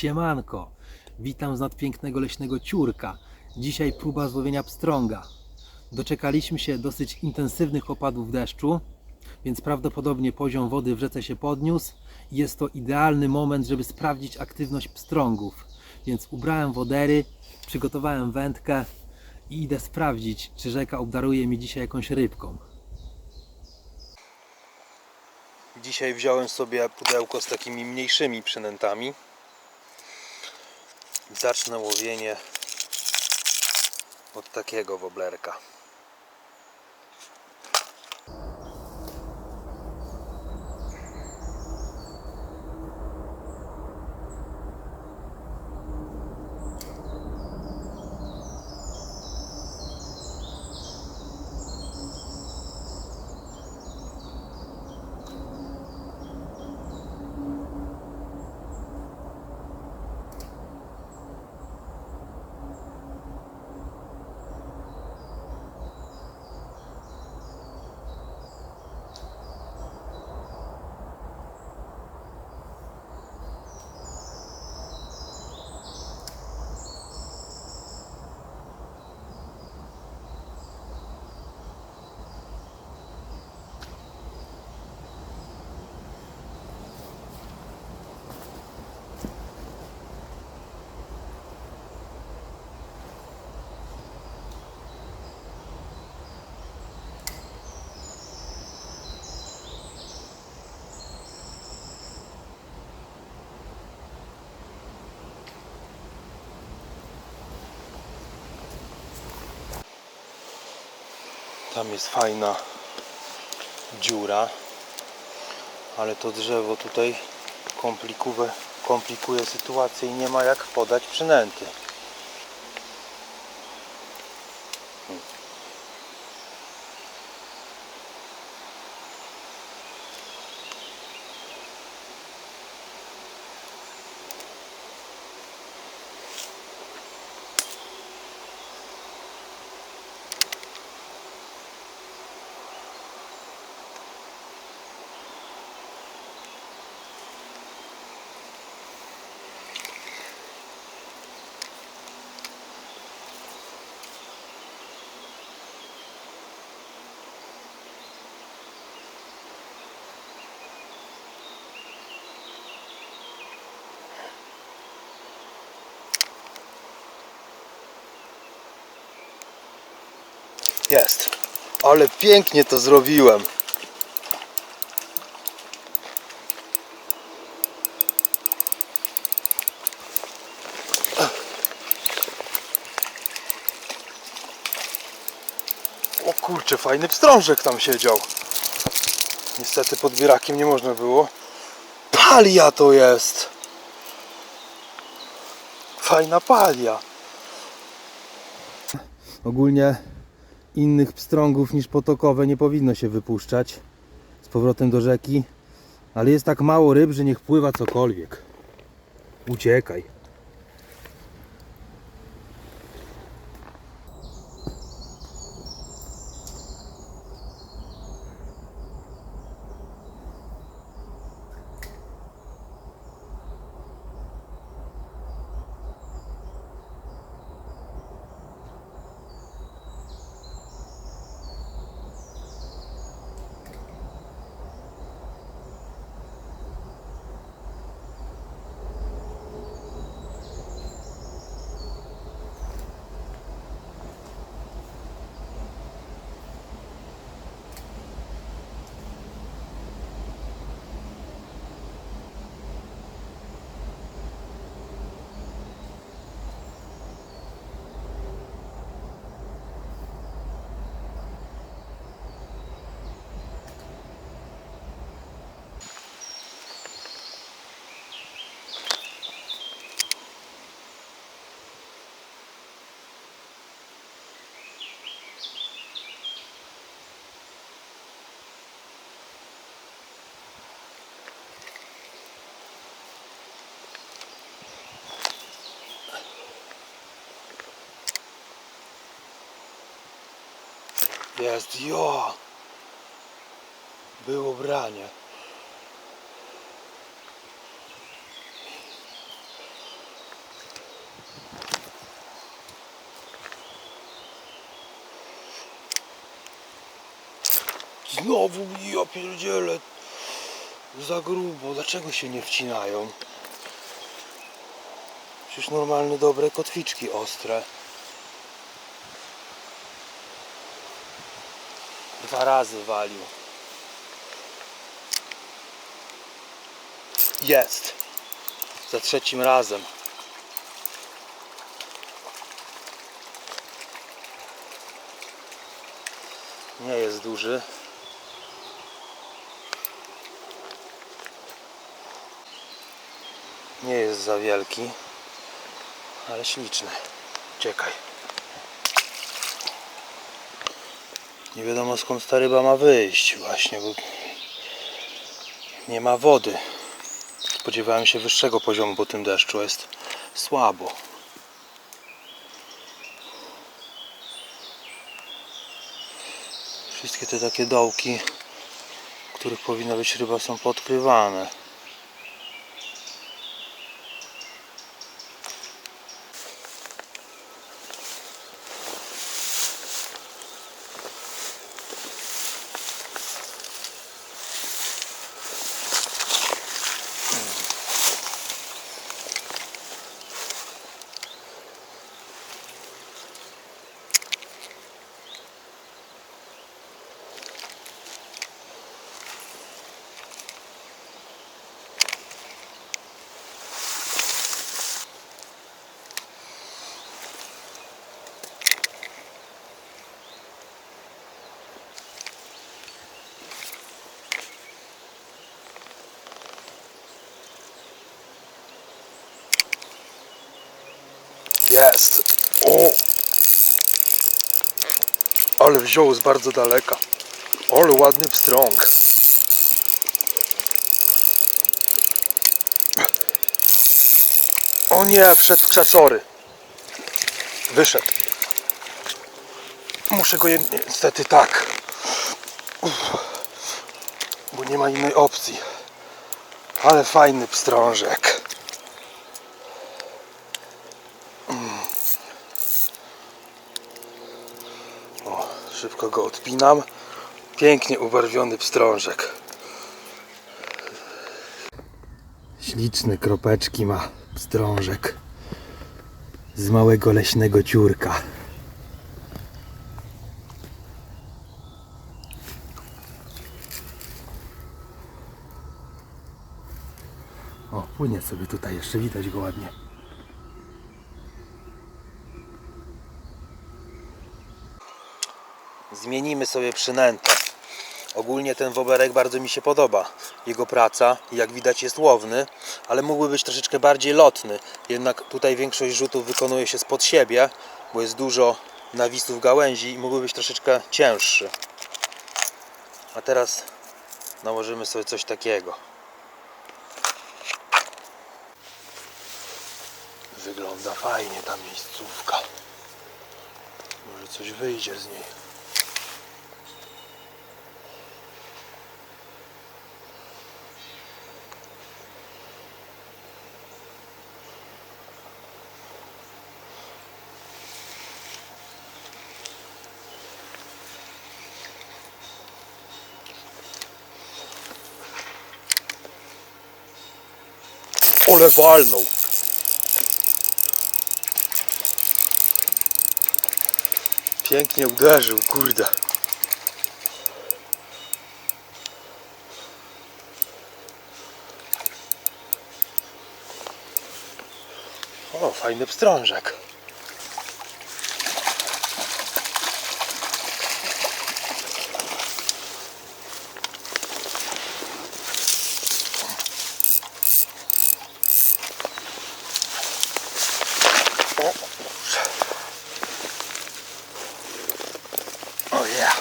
Siemanko, witam z nadpięknego leśnego ciurka. Dzisiaj próba złowienia pstrąga. Doczekaliśmy się dosyć intensywnych opadów deszczu, więc prawdopodobnie poziom wody w rzece się podniósł. Jest to idealny moment, żeby sprawdzić aktywność pstrągów. Więc ubrałem wodery, przygotowałem wędkę i idę sprawdzić, czy rzeka obdaruje mi dzisiaj jakąś rybką. Dzisiaj wziąłem sobie pudełko z takimi mniejszymi przynętami. Zacznę łowienie od takiego woblerka. Tam jest fajna dziura, ale to drzewo tutaj komplikuje, sytuację i nie ma jak podać przynęty. Jest. Ale pięknie to zrobiłem. O kurczę, fajny pstrążek tam siedział. Niestety pod bierakiem nie można było. Palia to jest! Fajna palia. Ogólnie innych pstrągów niż potokowe nie powinno się wypuszczać z powrotem do rzeki, ale jest tak mało ryb, że niech pływa cokolwiek. Uciekaj. Jest, jo! Było branie. Znowu ja pierdzielę. Za grubo. Dlaczego się nie wcinają? Przecież normalne, dobre kotwiczki ostre. Dwa razy walił. Jest. Za trzecim razem. Nie jest duży. Nie jest za wielki, ale śliczny. Czekaj. Nie wiadomo skąd ta ryba ma wyjść właśnie, bo nie ma wody. Spodziewałem się wyższego poziomu po tym deszczu, jest słabo. Wszystkie te takie dołki, w których powinna być ryba są podkrywane. Jest. O! Ale wziął z bardzo daleka. Ale ładny pstrąg. O nie, wszedł w krzaczory. Wyszedł. Muszę go niestety tak. Uff. Bo nie ma innej opcji. Ale fajny pstrążek. O, szybko go odpinam. Pięknie ubarwiony pstrążek. Śliczne kropeczki ma pstrążek. Z małego leśnego ciurka. O, płynie sobie tutaj, jeszcze widać go ładnie. Zmienimy sobie przynętę. Ogólnie ten woberek bardzo mi się podoba. Jego praca, jak widać, jest łowny, ale mógłby być troszeczkę bardziej lotny. Jednak tutaj większość rzutów wykonuje się spod siebie, bo jest dużo nawisów gałęzi i mógłby być troszeczkę cięższy. A teraz nałożymy sobie coś takiego. Wygląda fajnie ta miejscówka. Może coś wyjdzie z niej. Ole walnął. Pięknie uderzył, kurde. O, fajny pstrążek. O ja.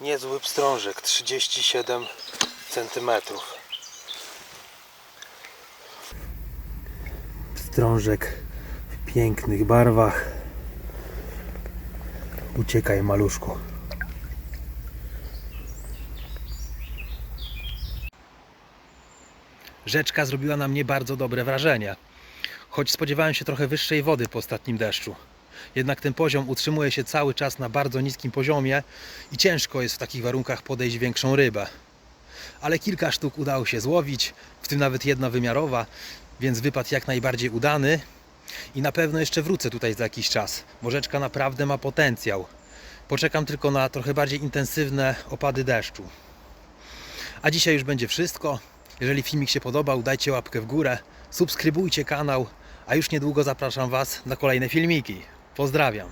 Niezły pstrążek, 37 centymetrów. Pstrążek w pięknych barwach. Uciekaj maluszku. Rzeczka zrobiła na mnie bardzo dobre wrażenie. choć spodziewałem się trochę wyższej wody po ostatnim deszczu. Jednak ten poziom utrzymuje się cały czas na bardzo niskim poziomie i ciężko jest w takich warunkach podejść większą rybę. Ale kilka sztuk udało się złowić, w tym nawet jedna wymiarowa, więc wypad jak najbardziej udany. I na pewno jeszcze wrócę tutaj za jakiś czas, bo rzeczka naprawdę ma potencjał. Poczekam tylko na trochę bardziej intensywne opady deszczu. A dzisiaj już będzie wszystko. Jeżeli filmik się podobał, dajcie łapkę w górę, subskrybujcie kanał, a już niedługo zapraszam Was na kolejne filmiki. Pozdrawiam.